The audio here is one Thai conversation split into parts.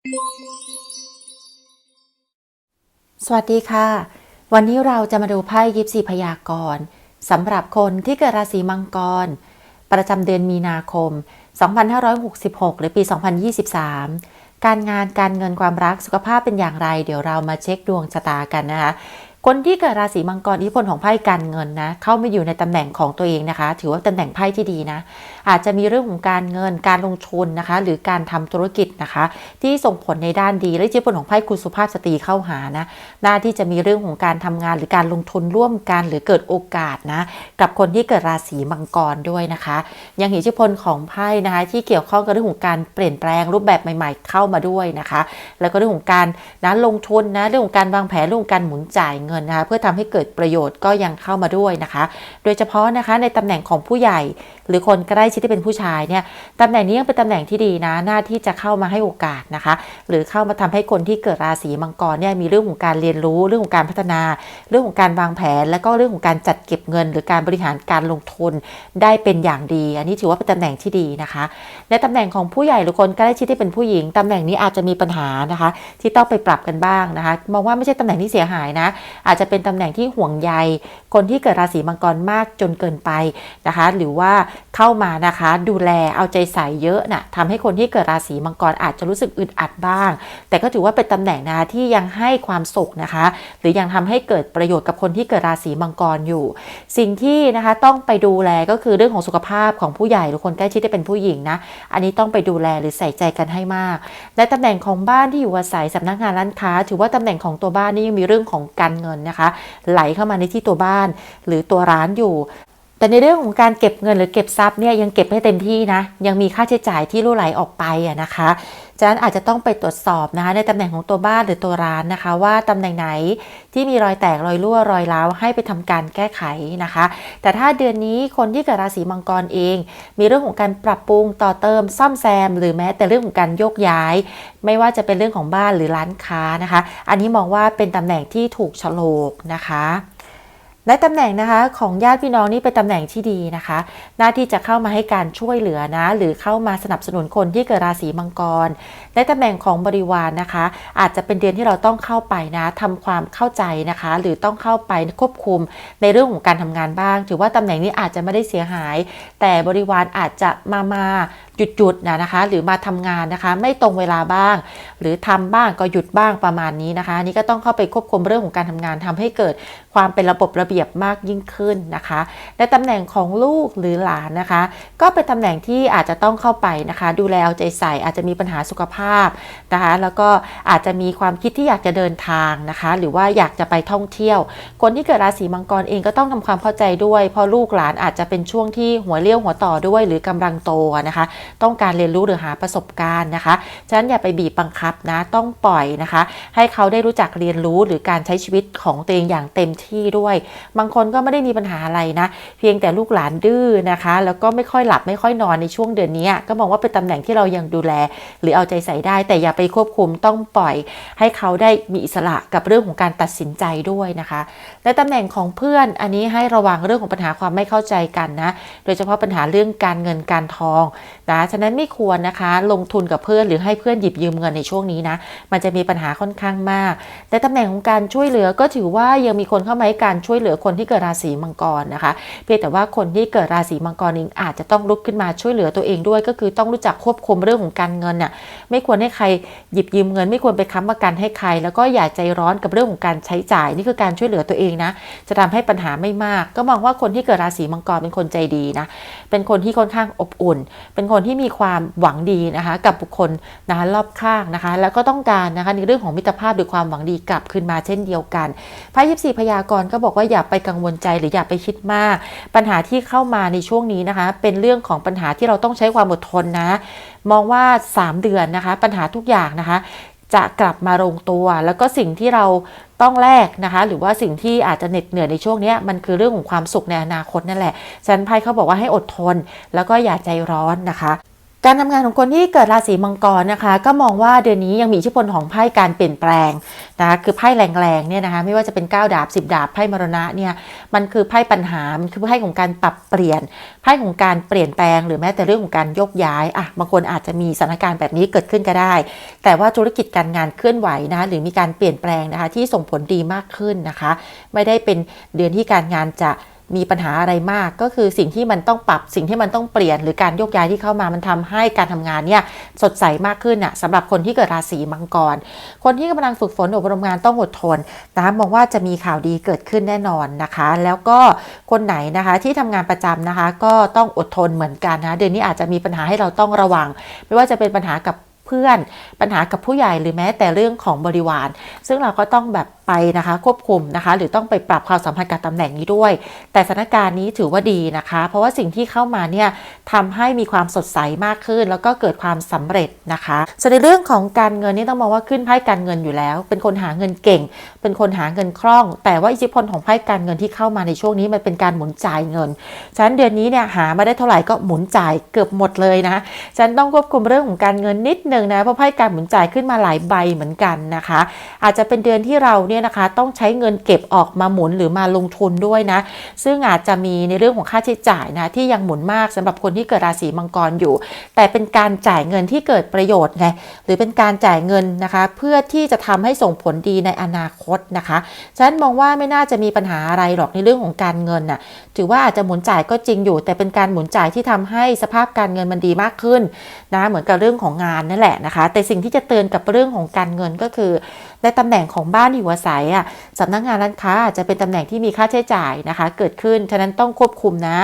สวัสดีค่ะ วันนี้เราจะมาดูไพ่ยิปซีพยากรณ์สำหรับคนที่เกิดราศีมังกร ประจำเดือนมีนาคม 2566 หรือปี 2023 การงานการเงินความรักสุขภาพเป็นอย่างไร เดี๋ยวเรามาเช็คดวงชะตากันนะคะ คนที่เกิดราศีมังกรอิทธิพลของไพ่การเงินนะเข้ามาอยู่ในตำแหน่งของตัวเองนะคะ ถือว่าตำแหน่งไพ่ที่ดีนะ อาจจะมีเรื่องของการเงินการลงทุนนะคะ หรือการทำธุรกิจนะคะ ที่ส่งผลในด้านดีและอิทธิพลของไพ่คุณสุภาพสตรีเข้าหานะหน้าที่จะมีเรื่องของการทำงานหรือการลงทุนร่วมกันหรือเกิดโอกาสนะกับคนที่เกิดราศีมังกรด้วยนะคะ ยังอิทธิพลของไพ่นะคะที่เกี่ยวข้องกับเรื่องของการเปลี่ยนแปลงรูปแบบใหม่ ๆ เข้ามาด้วยนะคะ แล้วก็เรื่องของการนะลงทุนนะเรื่องของการวางแผนเรื่องของการหมุนจ่ายเงินนะคะเพื่อทำให้เกิดประโยชน์ก็ยังเข้ามาด้วยนะคะ โดยเฉพาะนะคะในตำแหน่งของผู้ใหญ่ หรือคนใกล้ชิดที่เป็นผู้ชายเนี่ยตำแหน่งนี้ยังเป็นตำแหน่งที่ดีนะหน้าที่จะเข้ามาให้โอกาสนะคะ หรือเข้ามาทำให้คนที่เกิดราศีมังกรเนี่ยมีเรื่องของการเรียนรู้เรื่องของการพัฒนา เรื่องของการวางแผน และก็เรื่องของการจัดเก็บเงิน หรือการบริหารการลงทุนได้เป็นอย่างดี อันนี้ถือว่าเป็นตำแหน่งที่ดีนะคะ ในตำแหน่งของผู้ใหญ่หรือคนใกล้ชิดที่เป็นผู้หญิงตำแหน่งนี้อาจจะมีปัญหานะคะ ที่ต้องไปปรับกันบ้างนะคะมองว่าไม่ใช่ตำแหน่งที่เสียหายนะอาจจะเป็นตำแหน่งที่ห่วงใย คนที่เกิดราศีมังกรมากจนเกินไปนะคะ หรือว่าเข้ามานะคะ ดูแลเอาใจใส่เยอะนะ่ะทำให้คนที่เกิดราศีมังกรอาจจะรู้สึกอึดอัดบ้าง แต่ก็ถือว่าเป็นตำแหน่งนะคะที่ยังให้ความสุขนะคะ หรือยังทำให้เกิดประโยชน์กับคนที่เกิดราศีมังกรอยู่ สิ่งที่นะคะต้องไปดูแลก็คือเรื่องของสุขภาพของผู้ใหญ่หรือคนใกล้ชิดที่เป็นผู้หญิงนะ อันนี้ต้องไปดูแลหรือใส่ใจกันให้มาก ในตำแหน่งของบ้านที่อยู่อาศัยสำนักงานร้านค้า ถือว่าตำแหน่งของตัวบ้านนี่ยังมีเรื่องของการเงินนะคะ ไหลเข้ามาในที่ตัวบ้าน หรือตัวร้านอยู่ แต่ในเรื่องของการเก็บเงินหรือเก็บทรัพย์เนี่ยยังเก็บไม่เต็มที่นะ ยังมีค่าใช้จ่ายที่รั่วไหลออกไปอะนะคะฉะนั้นอาจจะต้องไปตรวจสอบนะคะในตำแหน่งของตัวบ้านหรือตัวร้านนะคะ ว่าตำแหน่งไหนที่มีรอยแตกรอยรั่วรอยร้าวให้ไปทำการแก้ไขนะคะ แต่ถ้าเดือนนี้คนที่เกิดราศีมังกรเอง มีเรื่องของการปรับปรุงต่อเติมซ่อมแซม หรือแม้แต่เรื่องของการโยกย้าย ไม่ว่าจะเป็นเรื่องของบ้านหรือร้านค้านะคะ อันนี้มองว่าเป็นตำแหน่งที่ถูกฉลกนะคะ และตำแหน่งนะคะของญาติพี่น้องนี่เป็นตำแหน่งที่ดีนะคะ หน้าที่จะเข้ามาให้การช่วยเหลือนะ หรือเข้ามาสนับสนุนคนที่เกิดราศีมังกร ตำแหน่งของบริวารนนะคะ อาจจะเป็นเดือนที่เราต้องเข้าไปนะทำความเข้าใจนะคะ หรือต้องเข้าไปควบคุมในเรื่องของการทำงานบ้าง ถือว่าตำแหน่งนี้อาจจะไม่ได้เสียหาย แต่บริวารอาจจะมามาหยุดๆนะนะคะ หรือมาทำงานนะคะ ไม่ตรงเวลาบ้าง หรือทำบ้างก็หยุดบ้างประมาณนี้นะคะนนี่ก็ต้องเข้าไปควบคุมเรื่องของการทำงานทำให้เกิดความเป็นระบบระเบียบมากยิ่งขึ้นนะคะในตำแหน่งของลูกหรือหลานนะคะ ก็เป็นตำแหน่งที่อาจจะต้องเข้าไปนะคะ ดูแลเอาใจใส่อาจจะมีปัญหาสุขภาพนะคะแล้วก็อาจจะมีความคิดที่อยากจะเดินทางนะคะ หรือว่าอยากจะไปท่องเที่ยว คนที่เกิดราศีมังกรเองก็ต้องทำความเข้าใจด้วย เพราะลูกหลานอาจจะเป็นช่วงที่หัวเลี้ยวหัวต่อด้วย หรือกำลังโตนะคะ ต้องการเรียนรู้หรือหาประสบการณ์นะคะฉะนั้นอย่าไปบีบบังคับนะต้องปล่อยนะคะ ให้เขาได้รู้จักเรียนรู้หรือการใช้ชีวิตของตัวเองอย่างเต็มที่ด้วย บางคนก็ไม่ได้มีปัญหาอะไรนะ เพียงแต่ลูกหลานดื้อนะคะ แล้วก็ไม่ค่อยหลับไม่ค่อยนอนในช่วงเดือนนี้ก็มองว่าเป็นตำแหน่งที่เรายังดูแล หรือเอาใจใส่ได้ แต่อย่าไปควบคุมต้องปล่อยให้เขาได้มีอิสระกับเรื่องของการตัดสินใจด้วยนะคะและตำแหน่งของเพื่อนอันนี้ให้ระวังเรื่องของปัญหาความไม่เข้าใจกันนะโดยเฉพาะปัญหาเรื่องการเงินการทองนะฉะนั้นไม่ควรนะคะ ลงทุนกับเพื่อนหรือให้เพื่อนหยิบยืมเงินในช่วงนี้นะมันจะมีปัญหาค่อนข้างมากแต่ตำแหน่งของการช่วยเหลือก็ถือว่ายังมีคนเข้ามาให้การช่วยเหลือคนที่เกิดราศีมังกรนะคะ เพียงแต่ว่าคนที่เกิดราศีมังกรเองอาจจะต้องลุกขึ้นมาช่วยเหลือตัวเองด้วย ก็คือต้องรู้จักควบคุมเรื่องของการเงินน่ะไม่ควรให้ใครหยิบยืมเงิน ไม่ควรไปค้ำประกันให้ใคร แล้วก็อย่าใจร้อนกับเรื่องของการใช้จ่ายนี่คือการช่วยเหลือตัวเองนะ จะทำให้ปัญหาไม่มาก ก็มองว่าคนที่เกิดราศีมังกรเป็นคนใจดีนะ เป็นคนที่ค่อนข้างอบอุ่น เป็นคนที่มีความหวังดีนะคะ กับบุคคลนะคะรอบข้างนะคะ แล้วก็ต้องการนะคะในเรื่องของมิตรภาพหรือความหวังดีกลับคืนมาเช่นเดียวกันไพ่ยิบสี่พยากรณ์ก็บอกว่าอย่าไปกังวลใจหรืออย่าไปคิดมาก ปัญหาที่เข้ามาในช่วงนี้นะคะ เป็นเรื่องของปัญหาที่เราต้องใช้ความอดทนนะมองว่า 3 เดือนนะคะ ปัญหาทุกอย่างนะคะ จะกลับมาลงตัว แล้วก็สิ่งที่เราต้องแลกนะคะ หรือว่าสิ่งที่อาจจะเหน็ดเหนื่อยในช่วงนี้มันคือเรื่องของความสุขในอนาคตนั่นแหละฉะนันไพ่เขาบอกว่าให้อดทน แล้วก็อย่าใจร้อนนะคะ การทำงานของคนที่เกิดราศีมังกรนะคะ ก็มองว่าเดือนนี้ยังมีอิทธิพลของไพ่การเปลี่ยนแปลงนะคะคือไพ่แรงๆเนี่ยนะคะไม่ว่าจะเป็น9ดาบ 10 ดาบไพ่มรณะเนี่ยมันคือไพ่ปัญหามันคือไพ่ของการปรับเปลี่ยนไพ่ของการเปลี่ยนแปลง หรือแม้แต่เรื่องของการยกย้ายอะบางคนอาจจะมีสถานการณ์แบบนี้เกิดขึ้นก็ได้ แต่ว่าธุรกิจการงานเคลื่อนไหวนะหรือมีการเปลี่ยนแปลงนะคะที่ส่งผลดีมากขึ้นนะคะ ไม่ได้เป็นเดือนที่การงานจะ มีปัญหาอะไรมาก ก็คือสิ่งที่มันต้องปรับสิ่งที่มันต้องเปลี่ยนหรือการโยกย้ายที่เข้ามามันทำให้การทำงานเนี่ยสดใสมากขึ้นน่ะสำหรับคนที่เกิดราศีมังกร คนที่กำลังฝึกฝนอบรมงานต้องอดทนนะคะมองว่าจะมีข่าวดีเกิดขึ้นแน่นอนนะคะ แล้วก็คนไหนนะคะที่ทำงานประจำนะคะ ก็ต้องอดทนเหมือนกันนะเดือนนี้อาจจะมีปัญหาให้เราต้องระวัง ไม่ว่าจะเป็นปัญหากับเพื่อน ปัญหากับผู้ใหญ่หรือแม้แต่เรื่องของบริวาร ซึ่งเราก็ต้องแบบ ไปนะคะควบคุมนะคะ หรือต้องไปปรับความสัมพันธ์กับตำแหน่งนี้ด้วย แต่สถานการณ์นี้ถือว่าดีนะคะ เพราะว่าสิ่งที่เข้ามาเนี่ยทำให้มีความสดใสมากขึ้น แล้วก็เกิดความสำเร็จนะคะส่วนในเรื่องของการเงินนี่ต้องมองว่าขึ้นไพ่การเงินอยู่แล้ว เป็นคนหาเงินเก่ง เป็นคนหาเงินคล่อง แต่ว่าอิทธิพลของไพ่การเงินที่เข้ามาในช่วงนี้มันเป็นการหมุนจ่ายเงินฉะนั้นเดือนนี้เนี่ยหามาได้เท่าไหร่ก็หมุนจ่ายเกือบหมดเลยนะฉะนันต้องควบคุมเรื่องของการเงินนิดนึงนะเพราะไพ่การหมุนจ่ายขึ้นมาหลายใบเหมือนกันนะคะ อาจจะเป็นเดือนที่เราเนี่ยนะคะต้องใช้เงินเก็บออกมาหมุนหรือมาลงทุนด้วยนะ ซึ่งอาจจะมีในเรื่องของค่าใช้จ่ายนะที่ยังหมุนมากสำหรับคนที่เกิดราศีมังกรอยู่ แต่เป็นการจ่ายเงินที่เกิดประโยชน์ไงหรือเป็นการจ่ายเงินนะคะเพื่อที่จะทำให้ส่งผลดีในอนาคตนะคะฉันมองว่าไม่น่าจะมีปัญหาอะไรหรอกในเรื่องของการเงินน่ะถือว่าอาจจะหมุนจ่ายก็จริงอยู่ แต่เป็นการหมุนจ่ายที่ทำให้สภาพการเงินมันดีมากขึ้นนะเหมือนกับเรื่องของงานนั่นแหละนะคะ แต่สิ่งที่จะเตือนกับเรื่องของการเงินก็คือ ในตำแหน่งของบ้านอยู่อาศัยอะสำนักงานร้านค้าจะเป็นตำแหน่งที่มีค่าใช้จ่ายนะคะ เกิดขึ้น ฉะนั้นต้องควบคุมนะ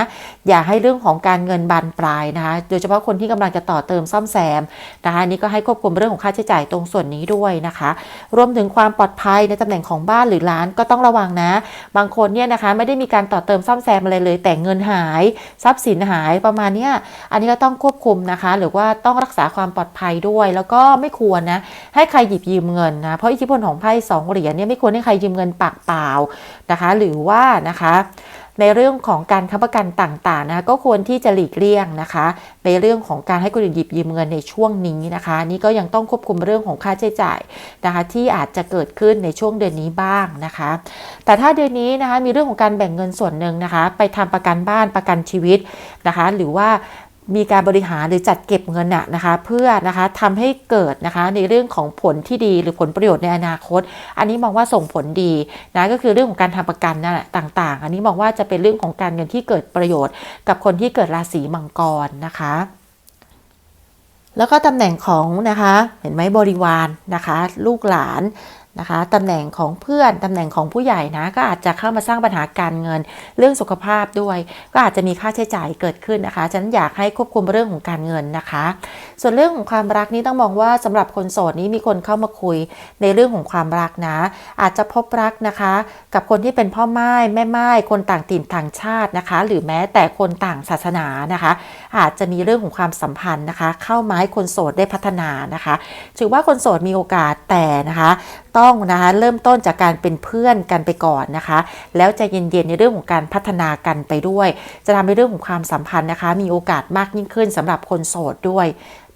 อย่าให้เรื่องของการเงินบานปลายนะคะ โดยเฉพาะคนที่กำลังจะต่อเติมซ่อมแซมนะคะนี้ก็ให้ควบคุมเรื่องของค่าใช้จ่ายตรงส่วนนี้ด้วยนะคะ รวมถึงความปลอดภัยในตำแหน่งของบ้านหรือร้านก็ต้องระวังนะ บางคนเนี่ยนะคะไม่ได้มีการต่อเติมซ่อมแซมอะไรเลย แต่เงินหาย ทรัพย์สินหายประมาณเนี้ยอันนี้ก็ต้องควบคุมนะคะ หรือว่าต้องรักษาความปลอดภัยด้วย แล้วก็ไม่ควรนะให้ใครหยิบยืมเงินนะเพราะธิพลของไพ่สองเหรียญเนี่ยไม่ควรให้ใครยืมเงินปากเปล่านะคะ หรือว่านะคะในเรื่องของการค้ำประกันต่างๆนะก็ควรที่จะหลีกเลี่ยงนะคะ ในเรื่องของการให้คนอื่นหยิบยืมเงินในช่วงนี้นะคะ นี่ก็ยังต้องควบคุมเรื่องของค่าใช้จ่ายนะคะ ที่อาจจะเกิดขึ้นในช่วงเดือนนี้บ้างนะคะ แต่ถ้าเดือนนี้นะคะมีเรื่องของการแบ่งเงินส่วนหนึ่งนะคะ ไปทำประกันบ้านประกันชีวิตนะคะ หรือว่า มีการบริหารหรือจัดเก็บเงินนะนะคะ เพื่อนะคะทำให้เกิดนะคะในเรื่องของผลที่ดีหรือผลประโยชน์ในอนาคต อันนี้มองว่าส่งผลดีนะก็คือเรื่องของการทำประกันนั่นแหละต่าง ๆ อันนี้มองว่าจะเป็นเรื่องของการเงินที่เกิดประโยชน์ กับคนที่เกิดราศีมังกรนะคะแล้วก็ตำแหน่งของนะคะ เห็นไหมบริวารนะคะ ลูกหลาน นะคะตำแหน่งของเพื่อนตำแหน่งของผู้ใหญ่นะก็อาจจะเข้ามาสร้างปัญหาการเงิน เรื่องสุขภาพด้วย ก็อาจจะมีค่าใช้จ่ายเกิดขึ้นนะคะฉันอยากให้ควบคุมเรื่องของการเงินนะคะ ส่วนเรื่องของความรักนี้ต้องมองว่าสำหรับคนโสดนี้มีคนเข้ามาคุยในเรื่องของความรักนะ อาจจะพบรักนะคะ กับคนที่เป็นพ่อไม้แม่ไม้คนต่างถิ่นต่างชาตินะคะ หรือแม้แต่คนต่างศาสนานะคะ อาจจะมีเรื่องของความสัมพันธ์นะคะ เข้ามาให้คนโสดได้พัฒนานะคะ ถือว่าคนโสดมีโอกาสแต่นะคะ ต้องนะคะเริ่มต้นจากการเป็นเพื่อนกันไปก่อนนะคะ แล้วจะเย็นๆในเรื่องของการพัฒนากันไปด้วย จะทำให้เรื่องของความสัมพันธ์นะคะ มีโอกาสมากยิ่งขึ้นสำหรับคนโสดด้วย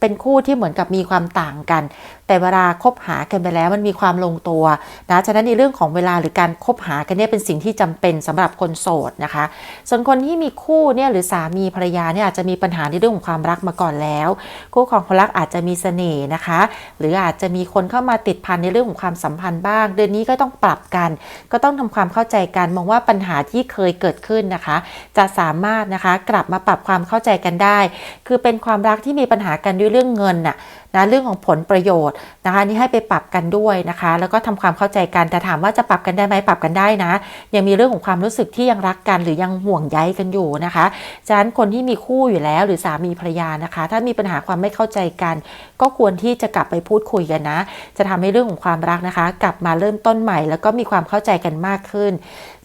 เป็นคู่ที่เหมือนกับมีความต่างกัน แต่เวลาคบหากันไปแล้วมันมีความลงตัวนะฉะนั้นในเรื่องของเวลาหรือการคบหากันเนี่ยเป็นสิ่งที่จำเป็นสำหรับคนโสดนะคะ ส่วนคนที่มีคู่เนี่ยหรือสามีภรรยาเนี่ยอาจจะมีปัญหาในเรื่องของความรักมาก่อนแล้ว คู่ของคนรักอาจจะมีเสน่ห์นะคะ หรืออาจจะมีคนเข้ามาติดพันในเรื่องของความสัมพันธ์บ้าง เดือนนี้ก็ต้องปรับกัน ก็ต้องทำความเข้าใจกันมองว่าปัญหาที่เคยเกิดขึ้นนะคะ จะสามารถนะคะกลับมาปรับความเข้าใจกันได้ คือเป็นความรักที่มีปัญหากันด้วยเรื่องเงินน่ะนะเรื่องของผลประโยชน์นะคะนี่ให้ไปปรับกันด้วยนะคะ แล้วก็ทำความเข้าใจกันแต่ถามว่าจะปรับกันได้ไหมปรับกันได้นะ ยังมีเรื่องของความรู้สึกที่ยังรักกันหรือยังห่วงใยกันอยู่นะคะฉะนั้นคนที่มีคู่อยู่แล้วหรือสามีภรรยานะคะ ถ้ามีปัญหาความไม่เข้าใจกัน ก็ควรที่จะกลับไปพูดคุยกันนะ จะทำให้เรื่องของความรักนะคะ กลับมาเริ่มต้นใหม่ แล้วก็มีความเข้าใจกันมากขึ้น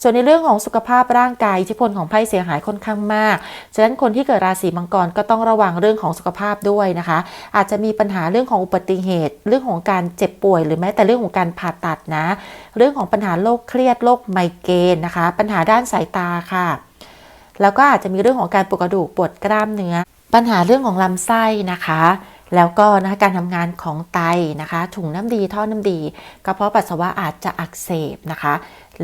ส่วนในเรื่องของสุขภาพร่างกายอิทธิพลของไพ่เสียหายค่อนข้างมาก ฉะนั้นคนที่เกิดราศีมังกรก็ต้องระวังเรื่องของสุขภาพด้วยนะคะ อาจจะมีปัญหาเรื่องของอุบัติเหตุ เรื่องของการเจ็บป่วย หรือแม้แต่เรื่องของการผ่าตัดนะ เรื่องของปัญหาโรคเครียดโรคไมเกรนนะคะ ปัญหาด้านสายตาค่ะ แล้วก็อาจจะมีเรื่องของการปวดกระดูกปวดกล้ามเนื้อ ปัญหาเรื่องของลำไส้นะคะแล้วก็นะคะการทำงานของไตนะคะ ถุงน้ำดีท่อน้ำดีกระเพาะปัสสาวะอาจจะอักเสบนะคะ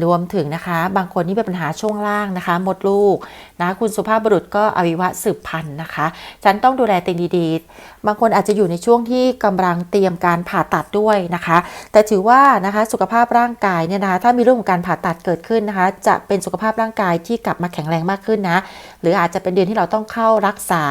รวมถึงนะคะ บางคนที่เป็นปัญหาช่วงล่างนะคะมดลูกนะคุณสุภาพบุรุษก็อวัยวะสืบพันธุ์นะคะ ฉันต้องดูแลตัวดี บางคนอาจจะอยู่ในช่วงที่กำลังเตรียมการผ่าตัดด้วยนะคะ แต่ถือว่านะคะสุขภาพร่างกายเนี่ยนะคะถ้ามีเรื่องของการผ่าตัดเกิดขึ้นนะคะ จะเป็นสุขภาพร่างกายที่กลับมาแข็งแรงมากขึ้นนะ หรืออาจจะเป็นเดือนที่เราต้องเข้ารักษา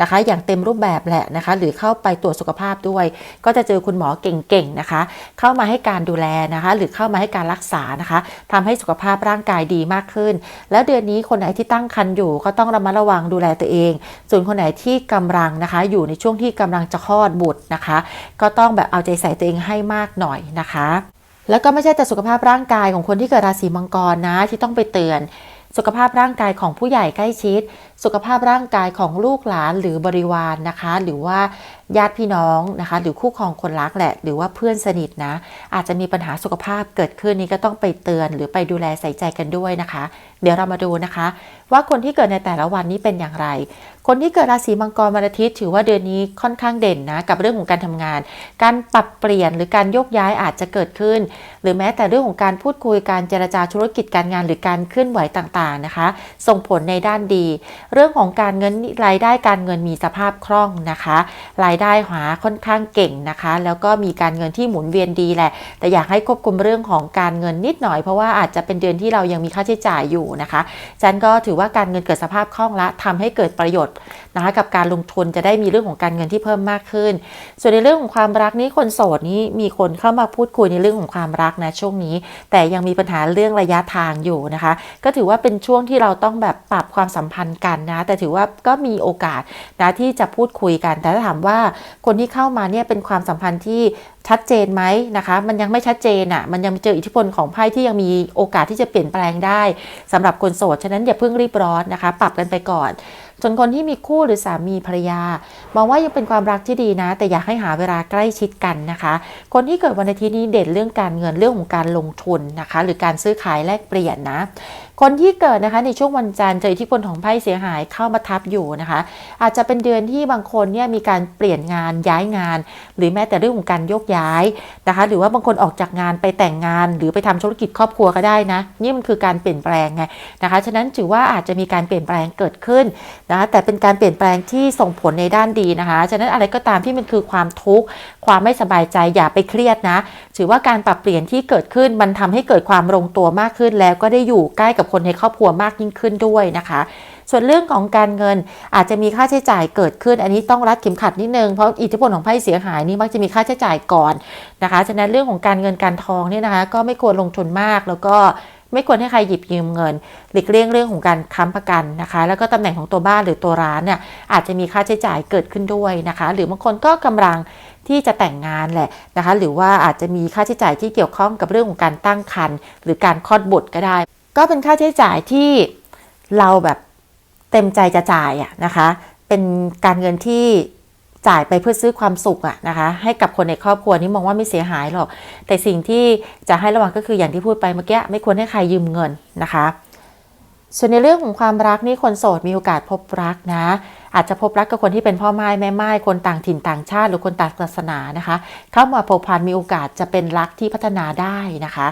นะคะ อย่างเต็มรูปแบบแหละนะคะ หรือเข้าไปตรวจสุขภาพด้วย ก็จะเจอคุณหมอเก่งๆนะคะ เข้ามาให้การดูแลนะคะ หรือเข้ามาให้การรักษานะคะทำให้สุขภาพร่างกายดีมากขึ้น แล้วเดือนนี้คนไหนที่ตั้งครรภ์อยู่ก็ต้องระมัดระวังดูแลตัวเอง ส่วนคนไหนที่กำลังนะคะ อยู่ในช่วงที่กำลังจะคลอดบุตรนะคะ ก็ต้องแบบเอาใจใส่ตัวเองให้มากหน่อยนะคะ แล้วก็ไม่ใช่แต่สุขภาพร่างกายของคนที่เกิดราศีมังกรนะที่ต้องไปเตือนสุขภาพร่างกายของผู้ใหญ่ใกล้ชิด สุขภาพร่างกายของลูกหลานหรือบริวารนนะคะ หรือว่าญาติพี่น้องนะคะ หรือคู่ครองคนรักแหละ หรือว่าเพื่อนสนิทนะ อาจจะมีปัญหาสุขภาพเกิดขึ้นนี้ก็ต้องไปเตือนหรือไปดูแลใส่ใจกันด้วยนะคะ เดี๋ยวเรามาดูนะคะ ว่าคนที่เกิดในแต่ละวันนี้เป็นอย่างไร คนที่เกิดราศีมังกรวันอาทิตย์ ถือว่าเดือนนี้ค่อนข้างเด่นนะกับเรื่องของการทำงาน การปรับเปลี่ยนหรือการโยกย้ายอาจจะเกิดขึ้น หรือแม้แต่เรื่องของการพูดคุยการเจรจาธุรกิจการงานหรือการเคลื่อนไหวต่างๆนะคะ ส่งผลในด้านดี เรื่องของการเงินรายได้การเงินมีสภาพคล่องนะคะ รายได้หาค่อนข้างเก่งนะคะ แล้วก็มีการเงินที่หมุนเวียนดีแหละ แต่อยากให้ควบคุมเรื่องของการเงินนิดหน่อยเพราะว่าอาจจะเป็นเดือนที่เรายังมีค่าใช้จ่ายอยู่นะคะจันก็ถือว่าการเงินเกิดสภาพคล่องละทำให้เกิดประโยชน์นะคะกับการลงทุนจะได้มีเรื่องของการเงินที่เพิ่มมากขึ้น ส่วนในเรื่องของความรักนี้คนโสดนี้มีคนเข้ามาพูดคุยในเรื่องของความรักนะช่วงนี้ แต่ยังมีปัญหาเรื่องระยะทางอยู่นะคะ ก็ถือว่าเป็นช่วงที่เราต้องแบบปรับความสัมพันธ์กันนะ แต่ถือว่าก็มีโอกาสนะที่จะพูดคุยกัน แต่ถ้าถามว่าคนที่เข้ามาเนี่ยเป็นความสัมพันธ์ที่ชัดเจนไหมนะคะ มันยังไม่ชัดเจนอะ่ะ มันยังเจออิทธิพลของไพ่ที่ยังมีโอกาสที่จะเปลี่ยนแปลงได้สำหรับคนโสด ฉะนั้นอย่าเพิ่งรีบร้อนนะคะ ปรับกันไปก่อน ส่วนคนที่มีคู่หรือสามีภรรยามองว่ายังเป็นความรักที่ดีนะ แต่อยากให้หาเวลาใกล้ชิดกันนะคะ คนที่เกิดวันอาทิตย์นี้เด่นเรื่องการเงินเรื่องของการลงทุนนะคะ หรือการซื้อขายแลกเปลี่ยนนะ คนที่เกิดนะคะในช่วงวันจันทร์เจออิทธิพลของไพ่เสียหายเข้ามาทับอยู่นะคะ อาจจะเป็นเดือนที่บางคนเนี่ยมีการเปลี่ยนงานย้ายงาน หรือแม้แต่เรื่องของการโยกย้ายนะคะ หรือว่าบางคนออกจากงานไปแต่งงาน หรือไปทำธุรกิจครอบครัวก็ได้นะนี่มันคือการเปลี่ยนแปลงไงนะคะฉะนั้นถือว่าอาจจะมีการเปลี่ยนแปลงเกิดขึ้นนะคะแต่เป็นการเปลี่ยนแปลงที่ส่งผลในด้านดีนะคะ ฉะนั้นอะไรก็ตามที่มันคือความทุกข์ความไม่สบายใจอย่าไปเครียดนะ ถือว่าการปรับเปลี่ยนที่เกิดขึ้นมันทำให้เกิดความลงตัวมากขึ้น แล้วก็ได้อยู่ใกล้กับคนในครอบครัวมากยิ่งขึ้นด้วยนะคะ ส่วนเรื่องของการเงินอาจจะมีค่าใช้จ่ายเกิดขึ้น อันนี้ต้องรัดเข็มขัดนิดนึงเพราะอิทธิพลของไพ่เสียหายนี่มักจะมีค่าใช้จ่ายก่อนนะคะ ฉะนั้นเรื่องของการเงินการทองเนี่ยนะคะ ก็ไม่ควรลงทุนมากแล้วก็ ไม่ควรให้ใครหยิบยืมเงิน หลีกเลี่ยงเรื่องของการค้ำประกันนะคะ แล้วก็ตำแหน่งของตัวบ้านหรือตัวร้านเนี่ยอาจจะมีค่าใช้จ่ายเกิดขึ้นด้วยนะคะ หรือบางคนก็กำลังที่จะแต่งงานแหละนะคะ หรือว่าอาจจะมีค่าใช้จ่ายที่เกี่ยวข้องกับเรื่องของการตั้งครรภ์หรือการคลอดบุตรก็ได้ ก็เป็นค่าใช้จ่ายที่เราแบบเต็มใจจะจ่ายอะนะคะ เป็นการเงินที่ จ่ายไปเพื่อซื้อความสุขอะนะคะ ให้กับคนในครอบครัวนี้มองว่าไม่เสียหายหรอก แต่สิ่งที่จะให้ระวังก็คืออย่างที่พูดไปเมื่อกี้ไม่ควรให้ใครยืมเงินนะคะ ส่วนในเรื่องของความรักนี่คนโสดมีโอกาสพบรักนะ อาจจะพบรักกับคนที่เป็นพ่อไม้แม่ไม้คนต่างถิ่นต่างชาติ หรือคนต่างศาสนานะคะ เข้ามาผูกพันมีโอกาสจะเป็นรักที่พัฒนาได้นะคะ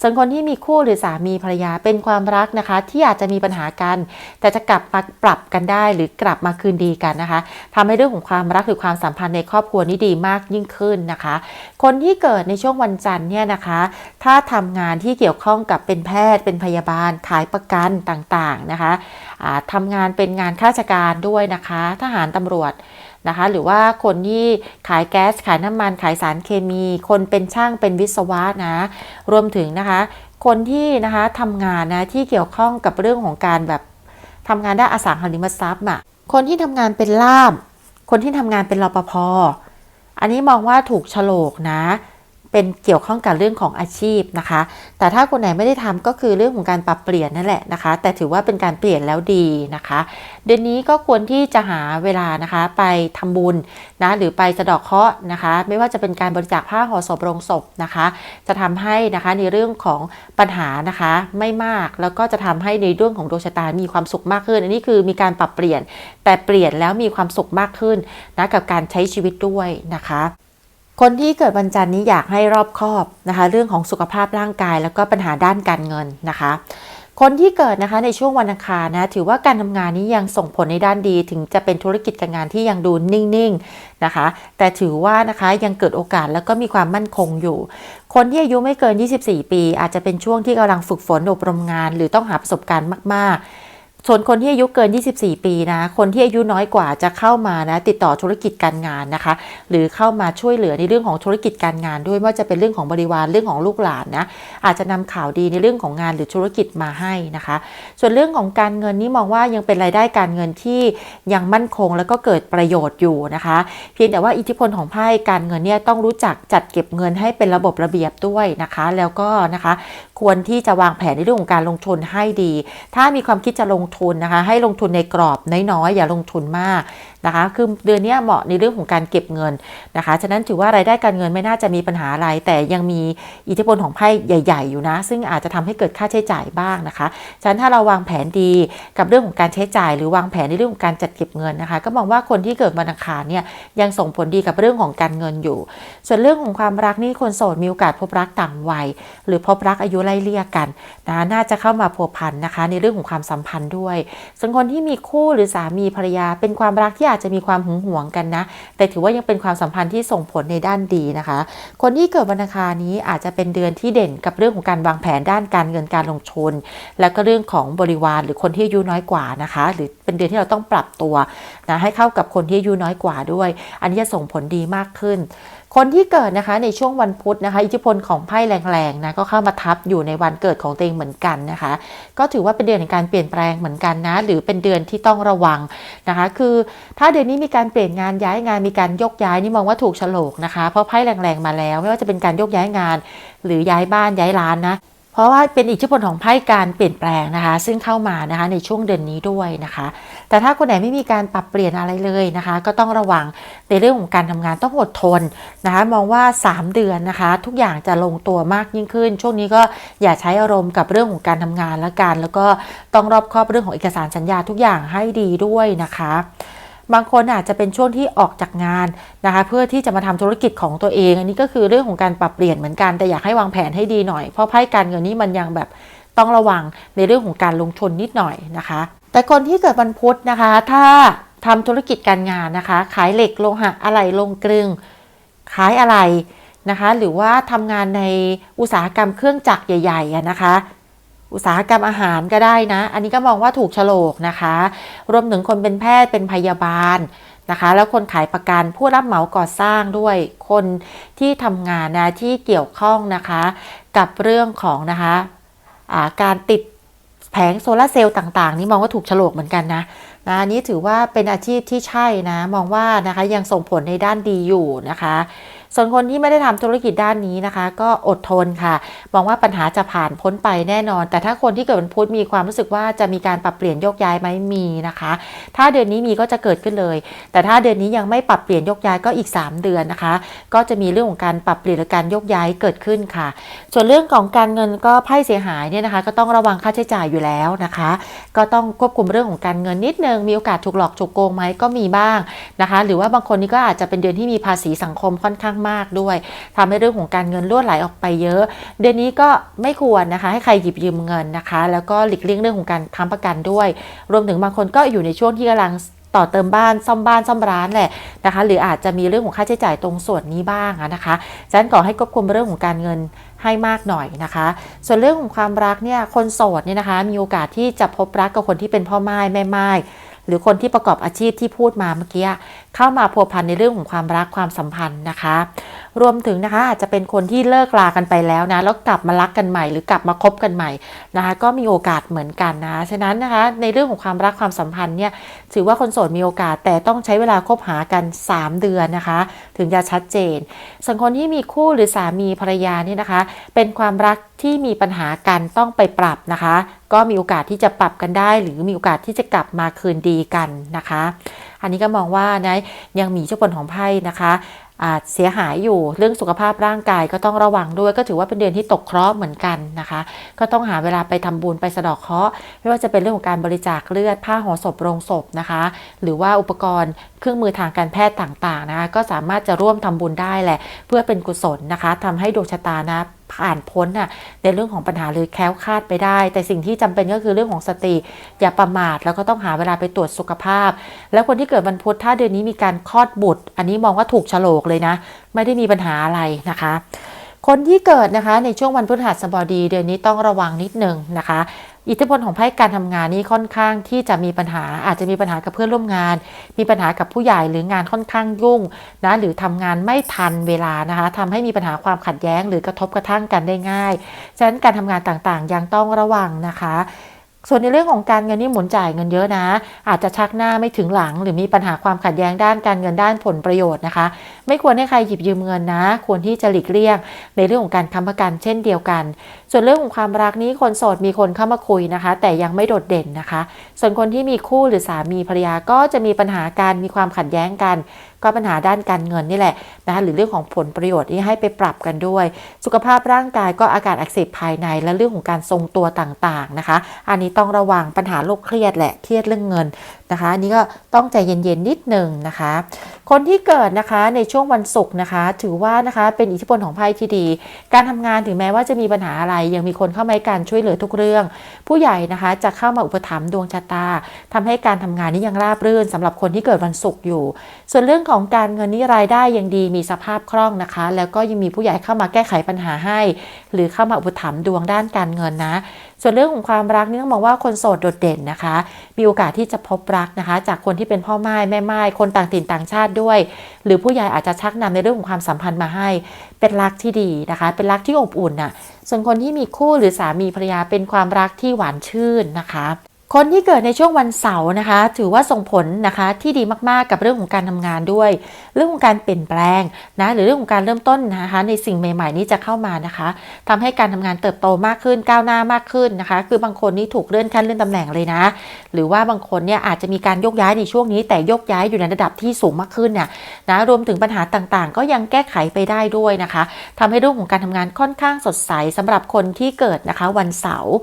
ส่วนคนที่มีคู่หรือสามีภรรยาเป็นความรักนะคะ ที่อาจจะมีปัญหากัน แต่จะกลับมาปรับกันได้หรือกลับมาคืนดีกันนะคะทำให้เรื่องของความรักหรือความสัมพันธ์ในครอบครัวนี้ดีมากยิ่งขึ้นนะคะ คนที่เกิดในช่วงวันจันทร์เนี่ยนะคะ ถ้าทำงานที่เกี่ยวข้องกับเป็นแพทย์ เป็นพยาบาล ขายประกันต่างๆนะคะอ่าทำงานเป็นงานข้าราชการด้วยนะคะ ทหารตำรวจ นะคะ หรือว่าคนที่ขายแก๊ส ขายน้ำมัน ขายสารเคมี คนเป็นช่างเป็นวิศวะนะ รวมถึงนะคะ คนที่นะคะทำงานนะที่เกี่ยวข้องกับเรื่องของการแบบทำงานด้านอสังหาริมทรัพย์อะ คนที่ทำงานเป็นล่าม คนที่ทำงานเป็นรปภ อันนี้มองว่าถูกโฉลกนะ เป็นเกี่ยวข้องกับเรื่องของอาชีพนะคะ แต่ถ้าคนไหนไม่ได้ทำก็คือเรื่องของการปรับเปลี่ยนนั่นแหละนะคะ แต่ถือว่าเป็นการเปลี่ยนแล้วดีนะคะ เดือนนี้ก็ควรที่จะหาเวลานะคะไปทำบุญนะหรือไปสะดอกเคราะห์นะคะ ไม่ว่าจะเป็นการบริจาคผ้าห่อศพโรงศพนะคะ จะทำให้นะคะในเรื่องของปัญหานะคะไม่มากแล้วก็จะทำให้ในเรื่องของดวงชะตา มีความสุขมากขึ้น อันนี้คือมีการปรับเปลี่ยนแต่เปลี่ยนแล้วมีความสุขมากขึ้นนะกับการใช้ชีวิตด้วยนะคะ คนที่เกิดวันจันทร์นี้อยากให้รอบคอบนะคะ เรื่องของสุขภาพร่างกายแล้วก็ปัญหาด้านการเงินนะคะ คนที่เกิดนะคะในช่วงวันอังคารนะถือว่าการทำงานนี้ยังส่งผลในด้านดี ถึงจะเป็นธุรกิจการงานที่ยังดูนิ่งๆนะคะ แต่ถือว่านะคะยังเกิดโอกาสแล้วก็มีความมั่นคงอยู่ คนที่อายุไม่เกิน 24 ปี อาจจะเป็นช่วงที่กำลังฝึกฝนอบรมงาน หรือต้องหาประสบการณ์มากๆ ส่วนคนที่อายุเกิน 24 ปีนะ คนที่อายุน้อยกว่าจะเข้ามานะติดต่อธุรกิจการงานนะคะ หรือเข้ามาช่วยเหลือในเรื่องของธุรกิจการงานด้วยว่าจะเป็นเรื่องของบริวารเรื่องของลูกหลานนะอาจจะนำข่าวดีในเรื่องของงานหรือธุรกิจมาให้นะคะ ส่วนเรื่องของการเงินนี่มองว่ายังเป็นรายได้การเงินที่ยังมั่นคงแล้วก็เกิดประโยชน์อยู่นะคะ เพียงแต่ว่าอิทธิพลของไพ่การเงินเนี่ยต้องรู้จักจัดเก็บเงินให้เป็นระบบระเบียบด้วยนะคะ แล้วก็นะคะ ควรที่จะวางแผนในเรื่องของการลงทุนให้ดี ถ้ามีความคิดจะลงทุนนะคะ ให้ลงทุนในกรอบน้อยๆอย่าลงทุนมากนะคะ คือเดือนนี้เหมาะในเรื่องของการเก็บเงินนะคะ ฉะนั้นถือว่ารายได้การเงินไม่น่าจะมีปัญหาอะไร แต่ยังมีอิทธิพลของไพ่ใหญ่ ๆ อยู่นะ ซึ่งอาจจะทำให้เกิดค่าใช้จ่ายบ้างนะคะ ฉะนั้นถ้าเราวางแผนดีกับเรื่องของการใช้จ่าย หรือวางแผนในเรื่องของการจัดเก็บเงินนะคะ ก็มองว่าคนที่เกิดวันอังคารเนี่ยยังส่งผลดีกับเรื่องของการเงินอยู่ ส่วนเรื่องของความรักนี่คนโสดมีโอกาสพบรักต่างวัย หรือพบรักอายุไล่เลี่ยกัน นะน่าจะเข้ามาพัวพันนะคะ ในเรื่องของความสัมพันธ์ด้วยส่วนคนที่มีคู่หรือสามีภรรยา เป็นความรักที่อาจจะมีความหึงหวงกันนะ แต่ถือว่ายังเป็นความสัมพันธ์ที่ส่งผลในด้านดีนะคะ คนที่เกิดวันอังคารนี้อาจจะเป็นเดือนที่เด่นกับเรื่องของการวางแผนด้านการเงินการลงทุน แล้วก็เรื่องของบริวารหรือคนที่อายุน้อยกว่านะคะ หรือเป็นเดือนที่เราต้องปรับตัวนะให้เข้ากับคนที่อายุน้อยกว่าด้วย อันนี้จะส่งผลดีมากขึ้นคนที่เกิดนะคะในช่วงวันพุธนะคะ อิทธิพลของไพ่แรงๆนะก็เข้ามาทับอยู่ในวันเกิดของตัวเองเหมือนกันนะคะ ก็ถือว่าเป็นเดือนแห่งการเปลี่ยนแปลงเหมือนกันนะ หรือเป็นเดือนที่ต้องระวังนะคะ คือถ้าเดือนนี้มีการเปลี่ยนงานย้ายงานมีการยกย้ายนี่มองว่าถูกฉลกนะคะ เพราะไพ่แรงๆมาแล้ว ไม่ว่าจะเป็นการยกย้ายงาน หรือย้ายบ้านย้ายร้านนะ ราะว่าเป็นอิทธิพลของไพ่การเปลี่ยนแปลงนะคะ ซึ่งเข้ามานะคะในช่วงเดือนนี้ด้วยนะคะ แต่ถ้าคนไหนไม่มีการปรับเปลี่ยนอะไรเลยนะคะ ก็ต้องระวังในเรื่องของการทำงานต้องอดทนนะคะ มองว่า 3 เดือนนะคะ ทุกอย่างจะลงตัวมากยิ่งขึ้น ช่วงนี้ก็อย่าใช้อารมณ์กับเรื่องของการทำงานและกัน แล้วก็ต้องรอบคอบเรื่องของเอกสารสัญญาทุกอย่างให้ดีด้วยนะคะ บางคนอาจจะเป็นช่วงที่ออกจากงานนะคะเพื่อที่จะมาทำธุรกิจของตัวเอง อันนี้ก็คือเรื่องของการปรับเปลี่ยนเหมือนกันแต่อยากให้วางแผนให้ดีหน่อย เพราะไพ่การเงินนี้มันยังแบบต้องระวังในเรื่องของการลงทุนนิดหน่อยนะคะ แต่คนที่เกิดวันพุธนะคะ ถ้าทำธุรกิจการงานนะคะ ขายเหล็กโลหะอะไหล่ลงกลึง ขายอะไรนะคะ หรือว่าทำงานในอุตสาหกรรมเครื่องจักรใหญ่ๆนะคะ อุตสาหกรรมอาหารก็ได้นะ อันนี้ก็มองว่าถูกโฉลกนะคะ รวมถึงคนเป็นแพทย์เป็นพยาบาลนะคะ แล้วคนขายประกันผู้รับเหมาก่อสร้างด้วย คนที่ทำงานนะที่เกี่ยวข้องนะคะ กับเรื่องของนะคะาการติดแผงโซลาร์เซลล์ต่าง ๆ นี่มองว่าถูกโฉลกเหมือนกันนะนะนี้ถือว่าเป็นอาชีพที่ใช่นะ มองว่านะคะยังส่งผลในด้านดีอยู่นะคะ ส่วนคนที่ไม่ได้ทำธุรกิจด้านนี้นะคะ ก็อดทนค่ะมองว่าปัญหาจะผ่านพ้นไปแน่นอน แต่ถ้าคนที่เกิดวันพุธมีความรู้สึกว่าจะมีการปรับเปลี่ยนโยกย้ายไหมมีนะคะ ถ้าเดือนนี้มีก็จะเกิดขึ้นเลย แต่ถ้าเดือนนี้ยังไม่ปรับเปลี่ยนโยกย้ายก็อีก 3 เดือนนะคะ ก็จะมีเรื่องของการปรับเปลี่ยนหรือการโยกย้ายเกิดขึ้นค่ะ ส่วนเรื่องของการเงินก็ไพ่เสียหายเนี่ยนะคะ ก็ต้องระวังค่าใช้จ่ายอยู่แล้วนะคะ ก็ต้องควบคุมเรื่องของการเงินนิดนึงมีโอกาสถูกหลอกถูกโกงไหมก็มีบ้างนะคะ หรือว่าบางคนนี่ก็อาจจะเป็นเดือนที่มีภาษีสังคมค่อนข้างมากด้วยทำให้เรื่องของการเงินล่วไหลออกไปเยอะ เดือนนี้ก็ไม่ควรนะคะ ให้ใครหยิบยืมเงินนะคะ แล้วก็หลีกเลี่ยงเรื่องของการค้ำประกันด้วย รวมถึงบางคนก็อยู่ในช่วงที่กำลังต่อเติมบ้านซ่อมบ้านซ่อมร้านแหละนะคะ หรืออาจจะมีเรื่องของค่าใช้จ่ายตรงส่วนนี้บ้างนะคะฉะนั้นขอให้ควบคุมเรื่องของการเงินให้มากหน่อยนะคะ ส่วนเรื่องของความรักเนี่ยคนโสดเนี่ยนะคะ มีโอกาสที่จะพบรักกับคนที่เป็นพ่อไม้แม่ไม้ หรือคนที่ประกอบอาชีพที่พูดมาเมื่อกี้เข้ามาพัวพันในเรื่องของความรักความสัมพันธ์นะคะ รวมถึงนะคะอาจจะเป็นคนที่เลิกลากันไปแล้วนะแล้วกลับมารักกันใหม่ หรือกลับมาคบกันใหม่นะคะก็มีโอกาสเหมือนกันนะฉะนั้นนะคะในเรื่องของความรักความสัมพันธ์เนี่ยถือว่าคนโสดมีโอกาสแต่ต้องใช้เวลาคบหากัน 3 เดือนนะคะ ถึงจะชัดเจนส่วนคนที่มีคู่หรือสามีภรรยาเนี่ยนะคะ เป็นความรักที่มีปัญหากันต้องไปปรับนะคะ ก็มีโอกาสที่จะปรับกันได้ หรือมีโอกาสที่จะกลับมาคืนดีกันนะคะ อันนี้ก็มองว่านะยังมีเจ้าผลของไพ่นะคะ อาจเสียหายอยู่เรื่องสุขภาพร่างกายก็ต้องระวังด้วย ก็ถือว่าเป็นเดือนที่ตกเคราะห์เหมือนกันนะคะ ก็ต้องหาเวลาไปทำบุญไปสะดอกเคราะห์ไม่ว่าจะเป็นเรื่องของการบริจาคเลือดผ้าห่อศพโรงศพนะคะ หรือว่าอุปกรณ์เครื่องมือทางการแพทย์ต่างๆนะคะก็สามารถจะร่วมทำบุญได้แหละ เพื่อเป็นกุศลนะคะทำให้ดวงชะตานะ ผ่านพ้นน่ะในเรื่องของปัญหาหรือแคล้วคลาดไปได้ แต่สิ่งที่จำเป็นก็คือเรื่องของสติ อย่าประมาทแล้วก็ต้องหาเวลาไปตรวจสุขภาพ แล้วคนที่เกิดวันพุธถ้าเดือนนี้มีการคลอดบุตร อันนี้มองว่าถูกโฉลกเลยนะ ไม่ได้มีปัญหาอะไรนะคะคนที่เกิดนะคะในช่วงวันพฤหัสบดีเดือนนี้ต้องระวังนิดนึงนะคะอิทธิพลของไพ่การทำงานนี้ค่อนข้างที่จะมีปัญหาอาจจะมีปัญหากับเพื่อนร่วมงาน มีปัญหากับผู้ใหญ่หรืองานค่อนข้างยุ่งนะหรือทำงานไม่ทันเวลานะคะทำให้มีปัญหาความขัดแย้งหรือกระทบกระทั่งกันได้ง่าย ฉะนั้นการทำงานต่างๆ ยังต้องระวังนะคะ ส่วนในเรื่องของการเงินนี่หมุนจ่ายเงินเยอะนะ อาจจะชักหน้าไม่ถึงหลัง หรือมีปัญหาความขัดแย้งด้านการเงินด้านผลประโยชน์นะคะ ไม่ควรให้ใครหยิบยืมเงินนะ ควรที่จะหลีกเลี่ยง ในเรื่องของการค้ำประกันเช่นเดียวกัน ส่วนเรื่องของความรักนี้คนโสดมีคนเข้ามาคุยนะคะ แต่ยังไม่โดดเด่นนะคะ ส่วนคนที่มีคู่หรือสามีภรรยาก็จะมีปัญหาการมีความขัดแย้งกัน ก็ปัญหาด้านการเงินนี่แหละนะคะหรือเรื่องของผลประโยชน์ที่ให้ไปปรับกันด้วย สุขภาพร่างกายก็อาการอักเสบภายในและเรื่องของการทรงตัวต่างๆนะคะ อันนี้ต้องระวังปัญหาโรคเครียดแหละเครียดเรื่องเงิน นะคะอันนี้ก็ต้องใจเย็นๆนิดหนึ่งนะคะ คนที่เกิดนะคะในช่วงวันศุกร์นะคะ ถือว่านะคะเป็นอิทธิพลของไพ่ที่ดี การทำงานถึงแม้ว่าจะมีปัญหาอะไร ยังมีคนเข้ามาให้การช่วยเหลือทุกเรื่อง ผู้ใหญ่นะคะจะเข้ามาอุปถัมภ์ดวงชะตาทำให้การทำงานนี้ยังราบรื่นสำหรับคนที่เกิดวันศุกร์อยู่ ส่วนเรื่องของการเงินนี่รายได้ยังดีมีสภาพคล่องนะคะ แล้วก็ยังมีผู้ใหญ่เข้ามาแก้ไขปัญหาให้ หรือเข้ามาอุปถัมภ์ดวงด้านการเงินนะ ส่วนเรื่องของความรักนี่ต้องมองว่าคนโสดโดดเด่นนะคะ มีโอกาสที่จะพบรักนะคะ จากคนที่เป็นพ่อไม้แม่ไม้คนต่างถิ่นต่างชาติด้วย หรือผู้ใหญ่อาจจะชักนำในเรื่องของความสัมพันธ์มาให้ เป็นรักที่ดีนะคะ เป็นรักที่อบอุ่นน่ะส่วนคนที่มีคู่หรือสามีภรรยาเป็นความรักที่หวานชื่นนะคะ คนที่เกิดในช่วงวันเสาร์นะคะ ถือว่าส่งผลนะคะที่ดีมากๆกับเรื่องของการทำงานด้วย เรื่องของการเปลี่ยนแปลงนะหรือเรื่องของการเริ่มต้นนะคะในสิ่งใหม่ ๆ นี้จะเข้ามานะคะทำให้การทำงานเติบโตมากขึ้นก้าวหน้ามากขึ้นนะคะ คือบางคนนี่ถูกเลื่อนขั้นเลื่อนตำแหน่งเลยนะ หรือว่าบางคนเนี่ยอาจจะมีการยกย้ายในช่วงนี้ แต่ยกย้ายอยู่ในระดับที่สูงมากขึ้นเนี่ยนะรวมถึงปัญหาต่างๆ ก็ยังแก้ไขไปได้ด้วยนะคะทำให้เรื่องของการทำงานค่อนข้างสดใสสำหรับคนที่เกิดนะคะ วันเสาร์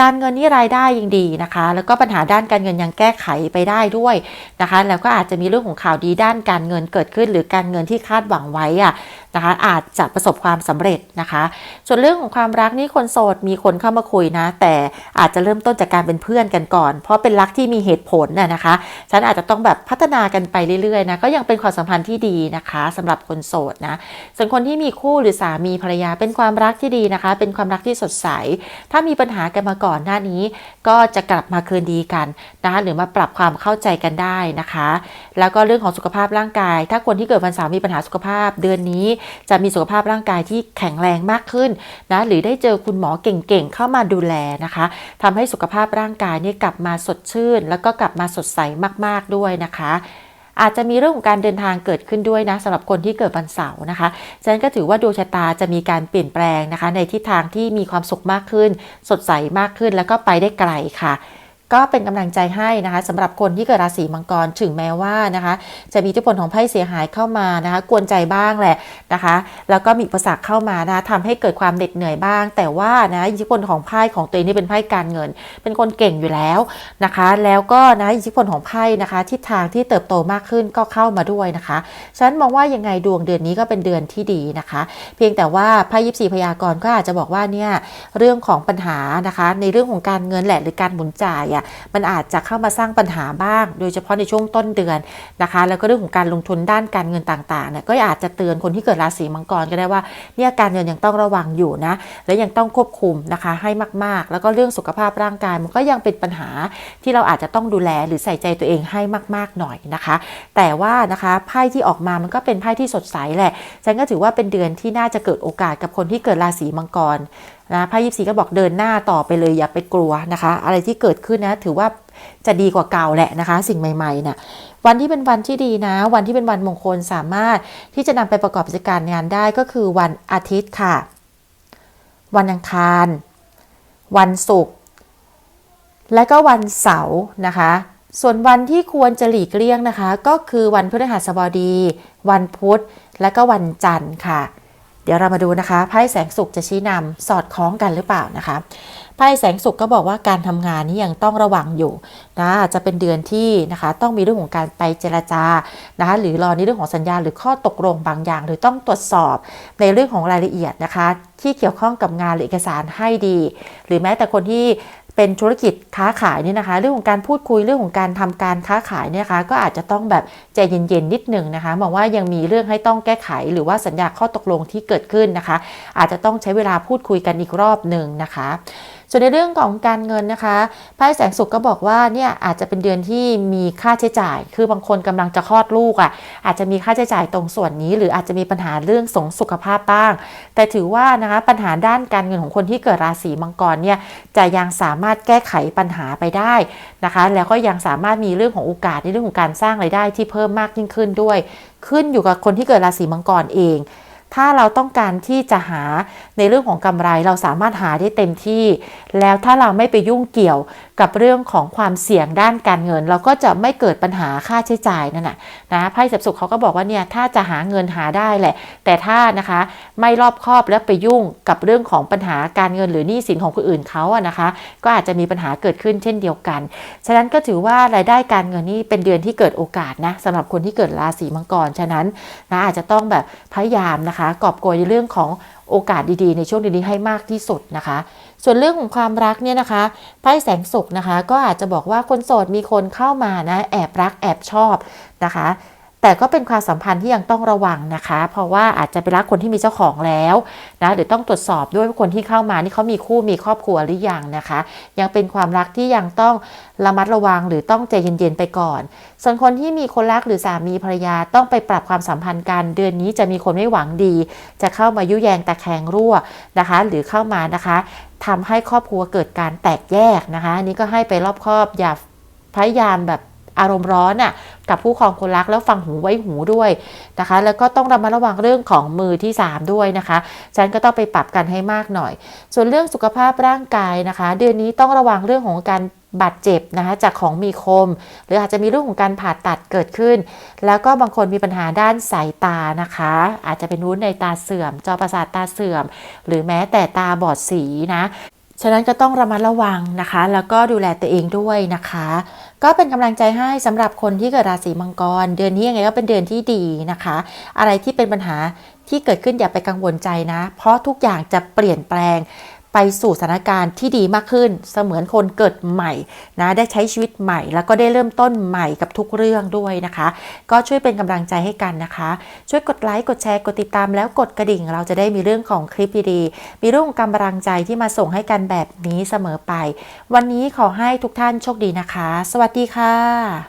การเงินนี่รายได้ยังดีนะคะแล้วก็ปัญหาด้านการเงินยังแก้ไขไปได้ด้วยนะคะ แล้วก็อาจจะมีเรื่องของข่าวดีด้านการเงินเกิดขึ้น หรือการเงินที่คาดหวังไว้อะนะคะอาจจะประสบความสำเร็จนะคะ ส่วนเรื่องของความรักนี่คนโสดมีคนเข้ามาคุยนะ แต่อาจจะเริ่มต้นจากการเป็นเพื่อนกันก่อน เพราะเป็นรักที่มีเหตุผลน่ะนะคะ ฉันอาจจะต้องแบบพัฒนากันไปเรื่อยๆนะก็ยังเป็นความสัมพันธ์ที่ดีนะคะสำหรับคนโสดนะส่วนคนที่มีคู่หรือสามีภรรยาเป็นความรักที่ดีนะคะ เป็นความรักที่สดใส ถ้ามีปัญหากันมาก่อนหน้านี้ ก็จะกลับมาคืนดีกันนะคะหรือมาปรับความเข้าใจกันได้นะคะ แล้วก็เรื่องของสุขภาพร่างกาย ถ้าคนที่เกิดวันเสาร์มีปัญหาสุขภาพ เดือนนี้จะมีสุขภาพร่างกายที่แข็งแรงมากขึ้นนะหรือได้เจอคุณหมอเก่งๆเข้ามาดูแลนะคะทำให้สุขภาพร่างกายเนี่ยกลับมาสดชื่น แล้วก็กลับมาสดใสมากๆด้วยนะคะอาจจะมีเรื่องของการเดินทางเกิดขึ้นด้วยนะสำหรับคนที่เกิดวันเสาร์นะคะฉะนั้นก็ถือว่าดวงชะตาจะมีการเปลี่ยนแปลงนะคะ ในทิศทางที่มีความสุขมากขึ้น สดใสมากขึ้นแล้วก็ไปได้ไกลค่ะ ก็เป็นกำลังใจให้นะคะสำหรับคนที่เกิดราศีมังกรถึงแม้ว่านะคะ จะมีอิทธิพลของไพ่เสียหายเข้ามานะคะ กวนใจบ้างแหละนะคะ แล้วก็มีอุปสรรคเข้ามานะทำให้เกิดความเหน็ดเหนื่อยบ้าง แต่ว่านะอิทธิพลของไพ่ของตัวเองนี่เป็นไพ่การเงิน เป็นคนเก่งอยู่แล้วนะคะ แล้วก็นะอิทธิพลของไพ่นะคะทิศทางที่เติบโตมากขึ้นก็เข้ามาด้วยนะคะฉันมองว่ายังไงดวงเดือนนี้ก็เป็นเดือนที่ดีนะคะ เพียงแต่ว่าไพ่ยิปซีพยากรณ์ก็อาจจะบอกว่าเนี่ยเรื่องของปัญหานะคะ ในเรื่องของการเงินแหละหรือการหมุนจ่ายอะมันอาจจะเข้ามาสร้างปัญหาบ้าง โดยเฉพาะในช่วงต้นเดือนนะคะ แล้วก็เรื่องของการลงทุนด้านการเงินต่างๆเนี่ยก็อาจจะเตือนคนที่เกิดราศีมังกรก็ได้ว่าเนี่ยการเงินยังต้องระวังอยู่นะและยังต้องควบคุมนะคะให้มากๆ แล้วก็เรื่องสุขภาพร่างกายมันก็ยังเป็นปัญหาที่เราอาจจะต้องดูแลหรือใส่ใจตัวเองให้มาก ๆหน่อยนะคะ แต่ว่านะคะไพ่ที่ออกมามันก็เป็นไพ่ที่สดใสแหละฉันก็ถือว่าเป็นเดือนที่น่าจะเกิดโอกาสกับคนที่เกิดราศีมังกร นะไพ่ยิปซีก็บอกเดินหน้าต่อไปเลยอย่าไปกลัวนะคะ อะไรที่เกิดขึ้นนะ ถือว่าจะดีกว่าเก่าแหละนะคะ สิ่งใหม่ๆน่ะวันที่เป็นวันที่ดีนะ วันที่เป็นวันมงคลสามารถที่จะนำไปประกอบกิจการงานได้ก็คือวันอาทิตย์ค่ะ วันอังคาร วันศุกร์และก็วันเสาร์นะคะ ส่วนวันที่ควรจะหลีกเลี่ยงนะคะ ก็คือวันพฤหัสบดี วันพุธและก็วันจันทร์ค่ะ เดี๋ยวเรามาดูนะคะไพ่แสงสุขจะชี้นำสอดคล้องกันหรือเปล่านะคะไพ่แสงสุขก็บอกว่าการทำงานนี่ยังต้องระวังอยู่นะจะเป็นเดือนที่นะคะต้องมีเรื่องของการไปเจรจานะคะหรือรอในเรื่องของสัญญาหรือข้อตกลงบางอย่าง หรือต้องตรวจสอบในเรื่องของรายละเอียดนะคะ ที่เกี่ยวข้องกับงานหรือเอกสารให้ดี หรือแม้แต่คนที่ เป็นธุรกิจค้าขายเนี่ยนะคะ เรื่องของการพูดคุยเรื่องของการทำการค้าขายเนี่ยคะก็อาจจะต้องแบบใจเย็นๆนิดหนึ่งนะคะมองว่ายังมีเรื่องให้ต้องแก้ไข หรือว่าสัญญาข้อตกลงที่เกิดขึ้นนะคะ อาจจะต้องใช้เวลาพูดคุยกันอีกรอบหนึ่งนะคะ ส่วนในเรื่องของการเงินนะคะไพ่แสงสุขก็บอกว่าเนี่ยอาจจะเป็นเดือนที่มีค่าใช้จ่าย คือบางคนกำลังจะคลอดลูกอะ่ะอาจจะมีค่าใช้จ่ายตรงส่วนนี้ หรืออาจจะมีปัญหาเรื่องสงสุขภาพบ้าง แต่ถือว่านะคะปัญหาด้านการเงินของคนที่เกิดราศีมังกรเนี่ยจะยังสามารถแก้ไขปัญหาไปได้นะคะ แล้วก็ยังสามารถมีเรื่องของโอกาสในเรื่องของการสร้างไรายได้ที่เพิ่มมากยิ่งขึ้นด้วย ขึ้นอยู่กับคนที่เกิดราศีมังกรเอง ถ้าเราต้องการที่จะหาในเรื่องของกำไรเราสามารถหาได้เต็มที่ แล้วถ้าเราไม่ไปยุ่งเกี่ยวกับเรื่องของความเสี่ยงด้านการเงิน เราก็จะไม่เกิดปัญหาค่าใช้จ่ายนั่นแหะนะไพ่สับสุขเขาก็บอกว่าเนี่ยถ้าจะหาเงินหาได้แหละ แต่ถ้านะคะไม่รอบคอบแล้วไปยุ่งกับเรื่องของปัญหาการเงินหรือหนี้สินของคนอื่นเขาอะนะคะ ก็อาจจะมีปัญหาเกิดขึ้นเช่นเดียวกัน ฉะนั้นก็ถือว่ารายได้การเงินนี่เป็นเดือนที่เกิดโอกาสนะสำหรับคนที่เกิดราศีมังกร ฉะนั้นนะอาจจะต้องแบบพยายามนะคะกอบโกยในเรื่องของโอกาสดีๆ ในช่วงนี้ให้มากที่สุดนะคะ ส่วนเรื่องของความรักเนี่ยนะคะไพ่แสงสุกนะคะ ก็อาจจะบอกว่าคนโสดมีคนเข้ามานะแอบรักแอบชอบนะคะ แต่ก็เป็นความสัมพันธ์ที่ยังต้องระวังนะคะ เพราะว่าอาจจะไปรักคนที่มีเจ้าของแล้วนะหรือต้องตรวจสอบด้วยว่าคนที่เข้ามานี่เขามีคู่มีครอบครัวหรือยังนะคะ ยังเป็นความรักที่ยังต้องระมัดระวังหรือต้องใจเย็นๆไปก่อน ส่วนคนที่มีคนรักหรือสามีภรรยาต้องไปปรับความสัมพันธ์กัน เดือนนี้จะมีคนไม่หวังดี จะเข้ามายุแยงตะแคงรั่วนะคะ หรือเข้ามานะคะทำให้ครอบครัวเกิดการแตกแยกนะคะนนี้ก็ให้ไปรอบครอบอย่าพยายามแบบ อารมณ์ร้อนอะกับผู้ครองคนรักแล้วฟังหูไว้หูด้วยนะคะ แล้วก็ต้องระมัดระวังเรื่องของมือที่ 3 ด้วยนะคะฉันก็ต้องไปปรับกันให้มากหน่อย ส่วนเรื่องสุขภาพร่างกายนะคะ เดือนนี้ต้องระวังเรื่องของการบาดเจ็บนะคะจากของมีคม หรืออาจจะมีเรื่องของการผ่าตัดเกิดขึ้น แล้วก็บางคนมีปัญหาด้านสายตานะคะ อาจจะเป็นวุ้นในตาเสื่อม จอประสาทตาเสื่อม หรือแม้แต่ตาบอดสีนะ ฉะนั้นก็ต้องระมัดระวังนะคะ แล้วก็ดูแลตัวเองด้วยนะคะ ก็เป็นกำลังใจให้สำหรับคนที่เกิดราศีมังกร เดือนนี้ยังไงก็เป็นเดือนที่ดีนะคะ อะไรที่เป็นปัญหาที่เกิดขึ้นอย่าไปกังวลใจนะ เพราะทุกอย่างจะเปลี่ยนแปลง ไปสู่สถานการณ์ที่ดีมากขึ้น เสมือนคนเกิดใหม่นะได้ใช้ชีวิตใหม่ แล้วก็ได้เริ่มต้นใหม่กับทุกเรื่องด้วยนะคะ ก็ช่วยเป็นกำลังใจให้กันนะคะ ช่วยกดไลค์กดแชร์กดติดตามแล้วกดกระดิ่ง เราจะได้มีเรื่องของคลิปดีๆมีเรื่องของกำลังใจที่มาส่งให้กันแบบนี้เสมอไป วันนี้ขอให้ทุกท่านโชคดีนะคะ สวัสดีค่ะ